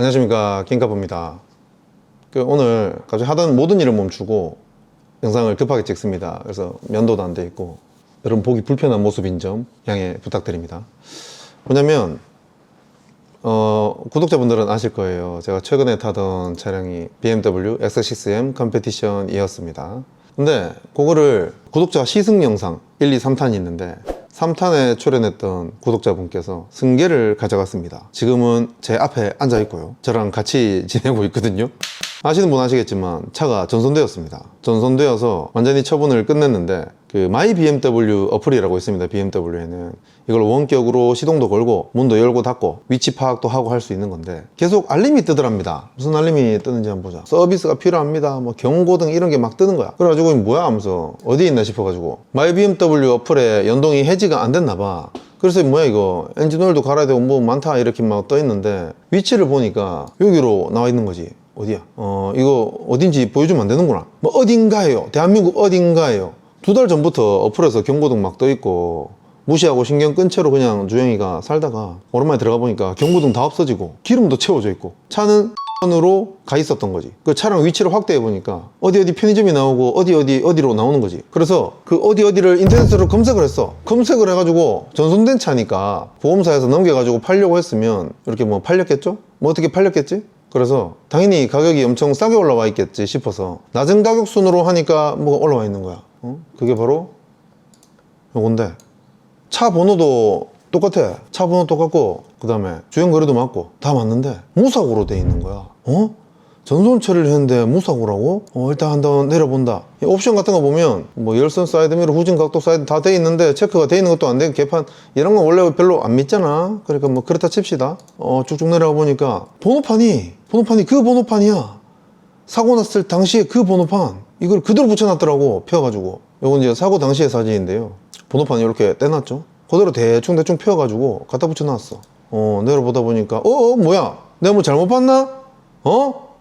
안녕하십니까. 김카프입니다. 그 오늘 갑자기 하던 모든 일을 멈추고 영상을 급하게 찍습니다. 그래서 면도도 안 돼 있고 여러분 보기 불편한 모습인 점 양해 부탁드립니다. 뭐냐면 어, 구독자분들은 아실 거예요. 제가 최근에 타던 차량이 BMW X6M 컴페티션이었습니다. 근데 그거를 구독자 시승 영상 1, 2, 3탄이 있는데 3탄에 출연했던 구독자분께서 승계를 가져갔습니다. 지금은 제 앞에 앉아 있고요. 저랑 같이 지내고 있거든요. 아시는 분 아시겠지만 차가 전손되었습니다. 전손되어서 완전히 처분을 끝냈는데 그 마이 BMW 어플이라고 있습니다. BMW에는 이걸 원격으로 시동도 걸고 문도 열고 닫고 위치 파악도 하고 할 수 있는 건데 계속 알림이 뜨더랍니다. 무슨 알림이 뜨는지 한번 보자. 서비스가 필요합니다. 뭐 경고등 이런 게 막 뜨는 거야. 그래가지고 뭐야 하면서 어디 있나 싶어가지고 마이 BMW 어플에 연동이 해지가 안 됐나 봐. 그래서 뭐야 이거 엔진 오일도 갈아야 되고 뭐 많다 이렇게 막 떠 있는데 위치를 보니까 여기로 나와 있는 거지. 어디야? 어 이거 어딘지 보여주면 안 되는구나. 뭐 어딘가예요. 대한민국 어딘가예요. 두 달 전부터 어플에서 경고등 막 떠 있고 무시하고 신경 끈 채로 그냥 주영이가 살다가 오랜만에 들어가 보니까 경고등 다 없어지고 기름도 채워져 있고 차는 으로 가 있었던 거지. 그 차량 위치를 확대해 보니까 어디 어디 편의점이 나오고 어디 어디 어디로 나오는 거지. 그래서 그 어디 어디를 인터넷으로 검색을 했어. 검색을 해가지고 전손된 차니까 보험사에서 넘겨가지고 팔려고 했으면 이렇게 뭐 팔렸겠죠? 뭐 어떻게 팔렸겠지? 그래서 당연히 가격이 엄청 싸게 올라와 있겠지 싶어서 낮은 가격 순으로 하니까 뭐가 올라와 있는 거야. 어? 그게 바로 요건데 차 번호도 똑같아. 차 번호 똑같고, 그 다음에 주행 거리도 맞고, 다 맞는데, 무사고로 돼 있는 거야. 어? 전손 처리를 했는데 무사고라고? 어, 일단 한번 내려본다. 이 옵션 같은 거 보면, 뭐, 열선 사이드 미러, 후진 각도 사이드 다 돼 있는데, 체크가 돼 있는 것도 안 되고, 개판, 이런 건 원래 별로 안 믿잖아. 그러니까 뭐, 그렇다 칩시다. 어, 쭉쭉 내려가 보니까, 번호판이, 번호판이 그 번호판이야. 사고 났을 당시에 그 번호판 이걸 그대로 붙여놨더라고 펴가지고. 요건 이제 사고 당시의 사진인데요. 번호판 이렇게 떼놨죠. 그대로 대충 대충 펴가지고 갖다 붙여놨어. 어 내려보다 보니까 어, 어 뭐야? 내가 뭐 잘못 봤나? 어?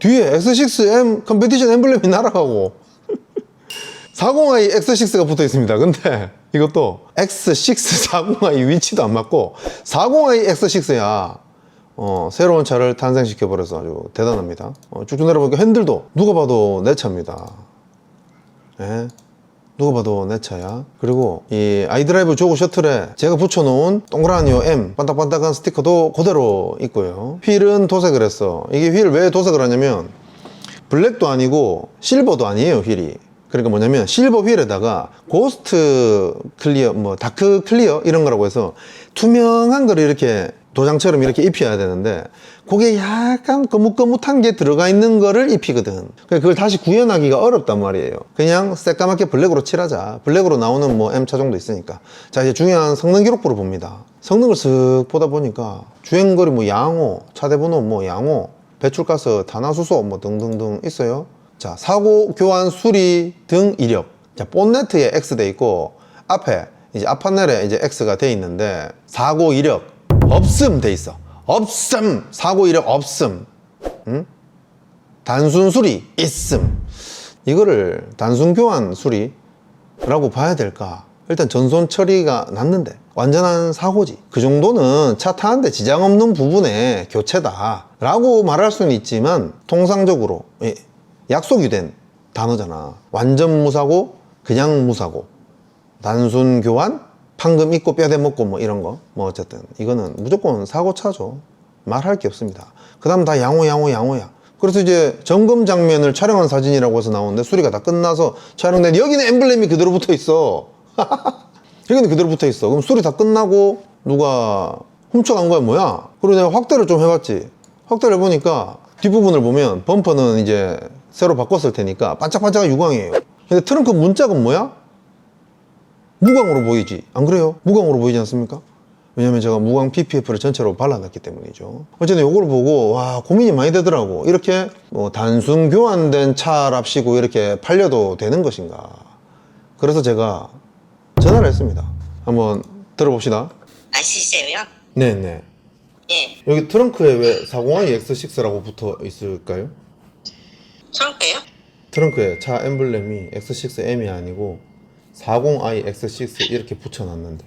뒤에 X6M 컴페티션 엠블렘이 날아가고. 40i X6가 붙어 있습니다. 근데 이것도 X6 40i 위치도 안 맞고 40i X6야. 어, 새로운 차를 탄생시켜 버려서 아주 대단합니다. 어, 쭉쭉 내려보니까 핸들도 누가 봐도 내 차입니다. 예? 누가 봐도 내 차야. 그리고 이 아이드라이브 조그 셔틀에 제가 붙여놓은 동그란 요 M 반딱반딱한 스티커도 그대로 있고요. 휠은 도색을 했어. 이게 휠 왜 도색을 하냐면 블랙도 아니고 실버도 아니에요 휠이 그러니까 뭐냐면 실버 휠에다가 고스트 클리어 뭐 다크 클리어 이런 거라고 해서 투명한 거를 이렇게 도장처럼 이렇게 입혀야 되는데 그게 약간 거뭇거뭇한 게 들어가 있는 거를 입히거든. 그러니까 그걸 다시 구현하기가 어렵단 말이에요. 그냥 새까맣게 블랙으로 칠하자. 블랙으로 나오는 뭐 M 차종도 있으니까. 자 이제 중요한 성능 기록부를 봅니다. 성능을 쓱 보다 보니까 주행거리 뭐 양호 차대번호 뭐 양호 배출가스, 탄화수소 뭐 등등등 있어요. 자, 사고 교환 수리 등 이력. 자, 본네트에 X 돼 있고 앞에 이제 앞 판넬에 이제 X가 돼 있는데 사고 이력 없음 돼 있어. 없음. 사고 이력 없음. 응? 단순 수리 있음. 이거를 단순 교환 수리라고 봐야 될까? 일단 전손 처리가 났는데 완전한 사고지 그 정도는 차 타는데 지장 없는 부분의 교체다 라고 말할 수는 있지만 통상적으로 예, 약속이 된 단어잖아 완전 무사고 그냥 무사고 단순 교환 판금 있고 뼈대 먹고 뭐 이런 거. 뭐 어쨌든 이거는 무조건 사고 차죠. 말할 게 없습니다. 그 다음 다 양호 양호 양호야. 그래서 이제 점검 장면을 촬영한 사진이라고 해서 나오는데 수리가 다 끝나서 촬영된 여기는 엠블렘이 그대로 붙어 있어. 여기는 그대로 붙어 있어. 그럼 수리 다 끝나고 누가 훔쳐간 거야 뭐야? 그리고 내가 확대를 좀 해봤지. 확대를 해보니까 뒷부분을 보면 범퍼는 이제 새로 바꿨을 테니까 반짝반짝한 유광이에요. 근데 트렁크 문짝은 뭐야? 무광으로 보이지 안 그래요? 무광으로 보이지 않습니까? 왜냐면 제가 무광 PPF를 전체로 발라놨기 때문이죠 어쨌든 요걸 보고 와 고민이 많이 되더라고 이렇게 뭐 단순 교환된 차랍시고 이렇게 팔려도 되는 것인가 그래서 제가 전화를 했습니다 한번 들어봅시다 아시세요? 네네 예. 여기 트렁크에 왜 40i X6라고 붙어 있을까요? 트렁크요? 트렁크에 차 엠블렘이 X6M이 아니고 40i X6 이렇게 붙여놨는데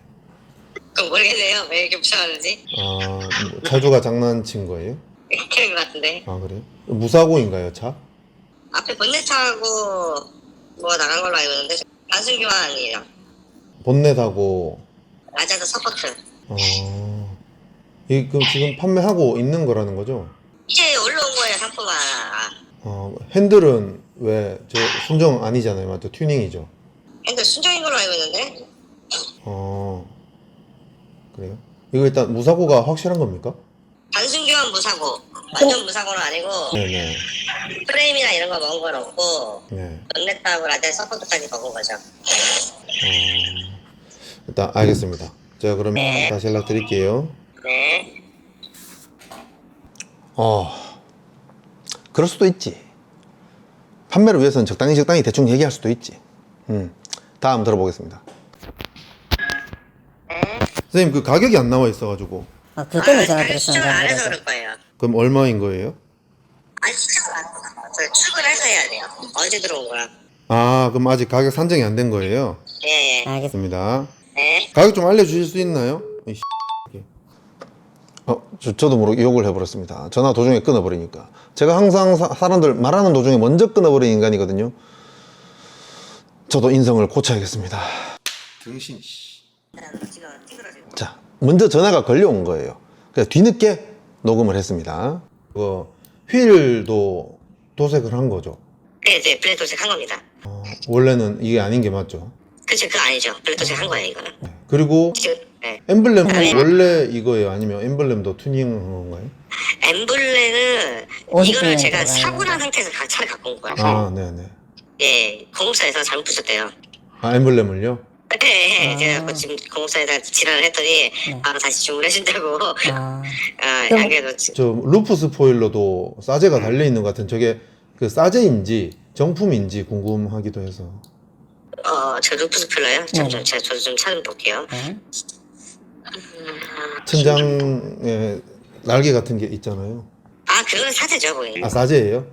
그럼 모르겠네요. 왜 이렇게 붙여놨는지. 아 뭐, 차주가 장난친 거예요? 그런 것 같은데. 아 그래요? 무사고인가요 차? 앞에 본네트하고 뭐 나간 걸로 알고 있는데 단순 교환이에요. 본넷하고 라자드 서포트. 어... 이 그럼 지금 판매하고 있는 거라는 거죠? 이제 올라온 거예요 상품화. 어, 핸들은 왜 저 순정 아니잖아요, 맞죠? 튜닝이죠. 근데 순정인 걸로 알고 있는데 어 그래요? 이거 일단 무사고가 확실한 겁니까? 단순 교환 무사고 완전 무사고는 아니고 네네. 프레임이나 이런 거 먹은 건 없고 네. 본네트하고 라자드 서포트까지 먹은 거죠. 어, 일단 알겠습니다. 제가 그러면 네. 다시 연락 드릴게요. 네. 어, 그럴 수도 있지. 판매를 위해서는 적당히 적당히 대충 얘기할 수도 있지. 음, 다음 들어보겠습니다. 선생님 그 가격이 안 나와 있어가지고 아, 그 때문에 전화 아니, 드렸습니다. 추측을 안 해서 그래서. 그럴 거예요. 그럼 얼마인 거예요? 아니 추측을 안 해서 저 출근해서 해야 돼요. 언제 들어온 거야? 아 그럼 아직 가격 산정이 안 된 거예요? 예, 예. 알겠습니다. 좋습니다. 네. 가격 좀 알려주실 수 있나요? 이 어, 저, 저도 모르게 욕을 해버렸습니다. 전화 도중에 끊어버리니까. 제가 항상 사, 사람들 말하는 도중에 먼저 끊어버리는 인간이거든요. 저도 인성을 고쳐야겠습니다. 등신 찌그러지고. 자, 먼저 전화가 걸려온 거예요. 그래서 뒤늦게 녹음을 했습니다. 그 휠도 도색을 한 거죠. 네, 네, 블랙 도색 한 겁니다. 어, 원래는 이게 아닌 게 맞죠. 그쵸, 그거 아니죠. 블랙 도색 한 거예요, 이거는. 네. 그리고 지금, 네. 엠블렘은 네. 원래 이거예요? 아니면 엠블렘도 튜닝한 건가요? 엠블렘은 50 이거를 제가 들어가요. 사고 난 상태에서 가- 차를 갖고 온 거야. 아, 네네. 예, 공업사에서 잘못 붙였대요. 아, 엠블렘을요? 네, 아. 제가 그 지금 공업사에다 지랄을 했더니 바로 다시 주문해준다고. 아, 아, 그럼- 안 그래도 지- 저 루프 스포일러도 싸제가 달려 있는 것 같은 저게 그 싸제인지 정품인지 궁금하기도 해서. 어, 저 루프스 필러요? 잠시만, 네. 제가 저도 좀 찾아볼게요. 네. 천장에 날개 같은 게 있잖아요. 아, 그거는 사제죠, 거기. 아, 싸제예요?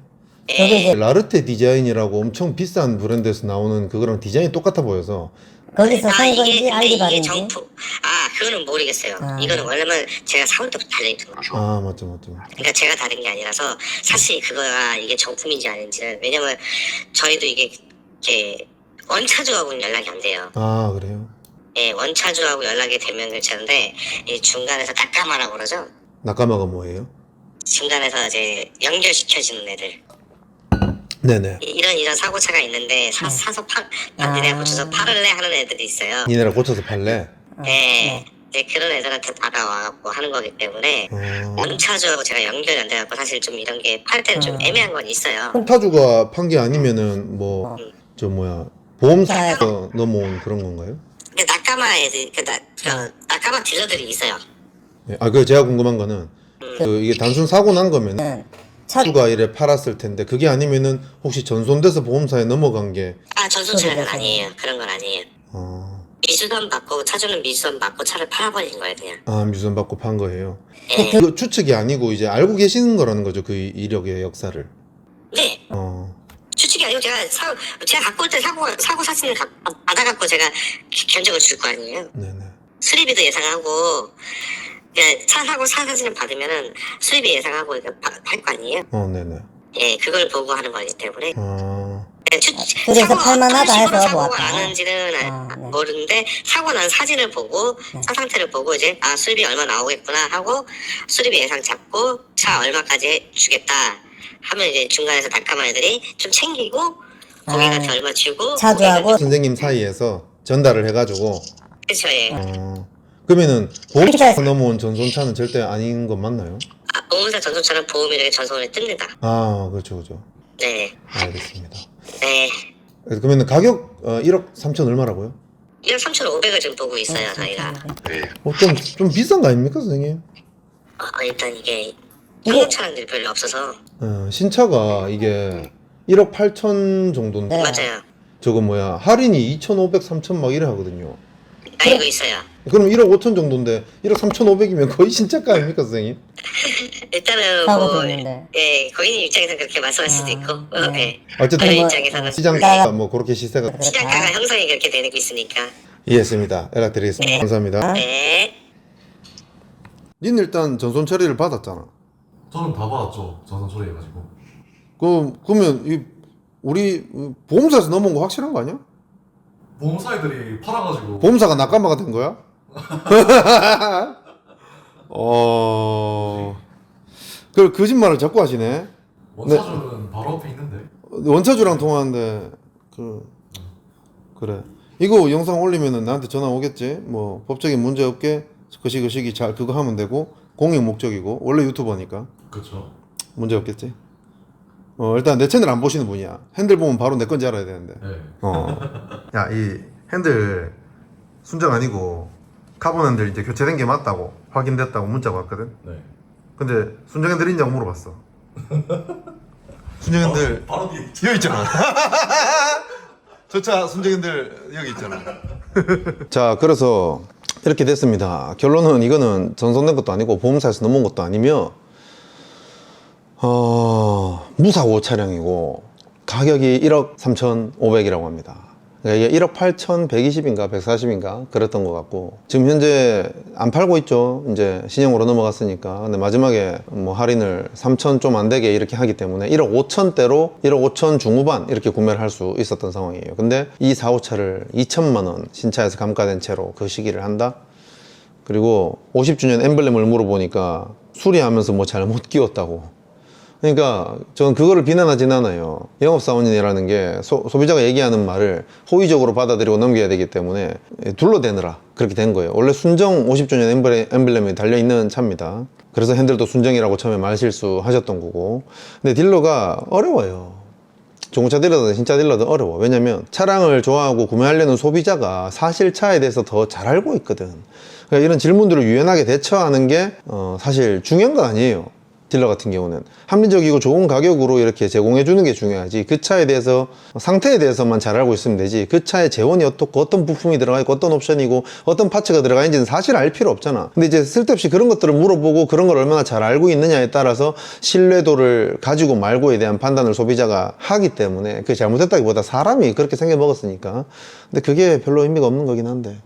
여기 예. 이제 라르테 디자인이라고 엄청 비싼 브랜드에서 나오는 그거랑 디자인이 똑같아 보여서. 거기서 아, 산 이게, 건지 알리바리인지. 정품. 아, 그거는 모르겠어요. 아. 이거는 원래는 제가 사올 때부터 달려있던 거라서. 아, 맞죠, 맞죠. 맞죠. 그러니까 제가 다른 게 아니라서 사실 그거가 이게 정품인지 아닌지는 왜냐면 저희도 이게 이렇게 원차주하고는 연락이 안 돼요. 아, 그래요? 예, 원차주하고 연락이 되면 괜찮은데 이 중간에서 닦아마라고 그러죠. 낙가마가 뭐예요? 중간에서 이제 연결시켜주는 애들. 네네. 이- 이런 이런 사고차가 있는데 사, 사서 파 반대에 아. 붙여서 팔을래 하는 애들이 있어요. 니네랑 고쳐서 팔래? 아, 예. 네. 이제 그런 애들한테 다가와갖고 하는 거기 때문에 어. 원차주하고 제가 연결이 안 돼갖고 사실 좀 이런 게 팔 때는 좀 음. 애매한 건 있어요. 폰타주가 판 게 아니면은 뭐, 저 뭐야, 보험사에서 넘어온 그런 건가요? 근데 낙가마 애들, 그 나, 그 낙가마 딜러들이 있어요. 네. 아, 그 제가 궁금한 거는 그 이게 단순 사고 난 거면 네. 차, 수가 이래 팔았을 텐데 그게 아니면은 혹시 전손돼서 보험사에 넘어간 게아 그래서. 아니에요. 그런 건 아니에요. 어, 미수선 받고 차주는 미수선 받고 차를 팔아버린 거예요 그냥. 아 미수선 받고 판 거예요. 예. 그 추측이 아니고 이제 알고 계시는 거라는 거죠 그 이력의 역사를. 네. 어, 추측이 아니고 제가 사, 제가 갖고 올 때 사고 사고 사진을 가, 받아갖고 제가 기- 견적을 줄 거 아니에요. 네네. 수리비도 예상하고 그냥 차 사고 차 사진을 받으면은 수리비 예상하고 할 거 아니에요. 어, 네네. 예, 그걸 보고 하는 거기 때문에. 어, 네, 추, 그래서 사고가 팔만하다 어떤 식으로 해서 사고가 보았다. 나는지는 아- 아, 네. 모르는데 사고 난 사진을 보고 차 상태를 보고 이제 아 수리비 얼마 나오겠구나 하고 수리비 예상 잡고 차 얼마까지 주겠다 하면 이제 중간에서 낙하마 애들이 좀 챙기고 고객한테 아, 얼마 주고 차주하고 선생님 사이에서 전달을 해가지고 그렇죠 예. 어, 그러면은 보험사에서 넘어온 전손차는 절대 아닌 건 맞나요? 아, 보험사 전송차는 보험이라게 전송을 뜹니다. 아, 그렇죠, 그렇죠. 네, 알겠습니다. 네. 그러면 가격 어, 1억 3천 얼마라고요? 1억 3,500을 지금 보고 있어요 저희가. 어, 좀, 좀 비싼 거 아닙니까, 선생님? 어, 일단 이게 이게- 한국 차량들이 별로 없어서 어, 신차가 이게 1억 8천 정도인데 네. 맞아요. 저거 뭐야 할인이 2,500, 3천 막 이래 하거든요. 알고 있어요. 그럼 1억 5천 정도인데 1억 3,500이면 거의 신차가 아닙니까, 선생님? 일단은 뭐. 예, 고객님 입장에서 그렇게 말씀할 수도 아, 있고, 어, 네. 예. 어쨌든 저희 뭐, 입장에서는 시장가 뭐 그렇게 시세가 그렇다. 시장가가 형성이 그렇게 되고 있으니까. 이해했습니다. 연락드리겠습니다. 네. 감사합니다. 네. 닌 일단 전손 처리를 받았잖아. 저는 다 받았죠. 전선 처리해가지고. 그 그러면 이 우리 보험사에서 넘어온 거 확실한 거 아니야? 보험사 애들이 팔아가지고. 보험사가 낙감마가 된 거야? 어. 그 거짓말을 자꾸 하시네. 원차주는 바로 앞에 있는데. 원차주랑 통화하는데 그 그래. 이거 영상 올리면은 나한테 전화 오겠지. 뭐 법적인 문제 없게 그시 그시기 잘 그거 하면 되고 공익 목적이고 원래 유튜버니까 그쵸. 문제 없겠지. 어 일단 내 채널 안 보시는 분이야. 핸들 보면 바로 내 건지 알아야 되는데. 네. 어. 야, 이 핸들 순정 아니고 카본 핸들 이제 교체된 게 맞다고 확인됐다고 문자가 왔거든. 네. 근데 순정 핸들 있냐고 물어봤어. 순정 핸들 바로 뒤에. 여기 있잖아. 저 차 순정 핸들 여기 있잖아. 자, 그래서 이렇게 됐습니다. 결론은 이거는 전손된 것도 아니고 보험사에서 넘어온 것도 아니며 어, 무사고 차량이고 가격이 1억 3,500이라고 합니다. 그러니까 이게 1억 8,120인가 140인가 그랬던 것 같고 지금 현재 안 팔고 있죠. 이제 신형으로 넘어갔으니까. 근데 마지막에 뭐 할인을 3천 좀 안 되게 이렇게 하기 때문에 1억 5천대로 1억 5천 중후반 이렇게 구매를 할 수 있었던 상황이에요. 근데 이 사고차를 2천만 원 신차에서 감가된 채로 그 시기를 한다. 그리고 50주년 엠블렘을 물어보니까 수리하면서 뭐 잘못 끼웠다고. 그러니까 저는 그거를 비난하진 않아요. 영업사원이라는 게 소, 소비자가 얘기하는 말을 호의적으로 받아들이고 넘겨야 되기 때문에 둘러대느라 그렇게 된 거예요. 원래 순정 50주년 엠블렘, 엠블렘이 달려있는 차입니다. 그래서 핸들도 순정이라고 처음에 말실수 하셨던 거고. 근데 딜러가 어려워요. 중고차 딜러든 신차 딜러든 어려워. 왜냐면 차량을 좋아하고 구매하려는 소비자가 사실 차에 대해서 더 잘 알고 있거든. 그러니까 이런 질문들을 유연하게 대처하는 게 어, 사실 중요한 건 아니에요. 딜러 같은 경우는 합리적이고 좋은 가격으로 이렇게 제공해 주는 게 중요하지 그 차에 대해서 상태에 대해서만 잘 알고 있으면 되지 그 차에 재원이 어떻고 어떤 부품이 들어가 있고 어떤 옵션이고 어떤 파츠가 들어가 있는지는 사실 알 필요 없잖아. 근데 이제 쓸데없이 그런 것들을 물어보고 그런 걸 얼마나 잘 알고 있느냐에 따라서 신뢰도를 가지고 말고에 대한 판단을 소비자가 하기 때문에 그게 잘못했다기보다 사람이 그렇게 생겨 먹었으니까. 근데 그게 별로 의미가 없는 거긴 한데.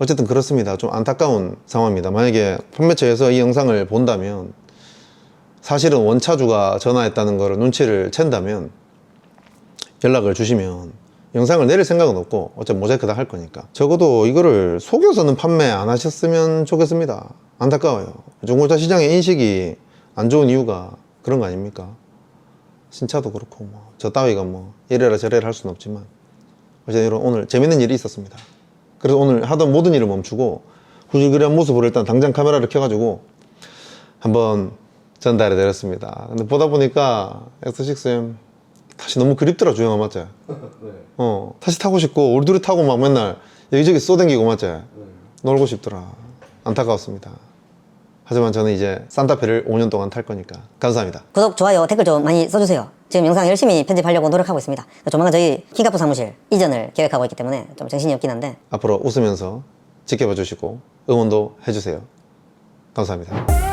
어쨌든 그렇습니다. 좀 안타까운 상황입니다. 만약에 판매처에서 이 영상을 본다면 사실은 원차주가 전화했다는 거를 눈치를 챈다면 연락을 주시면 영상을 내릴 생각은 없고 어차피 모자이크 다 할 거니까. 적어도 이거를 속여서는 판매 안 하셨으면 좋겠습니다. 안타까워요. 중고차 시장의 인식이 안 좋은 이유가 그런 거 아닙니까? 신차도 그렇고 뭐 저 따위가 뭐 이래라 저래라 할 수는 없지만 어쨌든 이런 오늘 재밌는 일이 있었습니다. 그래서 오늘 하던 모든 일을 멈추고 후질그레한 모습으로 일단 당장 카메라를 켜가지고 한번 전달해 드렸습니다. 근데 보다 보니까 X6M 다시 너무 그립더라 주영아 맞지? 네. 어 다시 타고 싶고 둘이 타고 막 맨날 여기저기 쏘댕기고 맞지? 놀고 싶더라. 안타까웠습니다. 하지만 저는 이제 산타페를 5년 동안 탈 거니까 감사합니다. 구독, 좋아요, 댓글 좀 많이 써주세요. 지금 영상 열심히 편집하려고 노력하고 있습니다. 조만간 저희 킹카프 사무실 이전을 계획하고 있기 때문에 좀 정신이 없긴 한데 앞으로 웃으면서 지켜봐 주시고 응원도 해주세요. 감사합니다.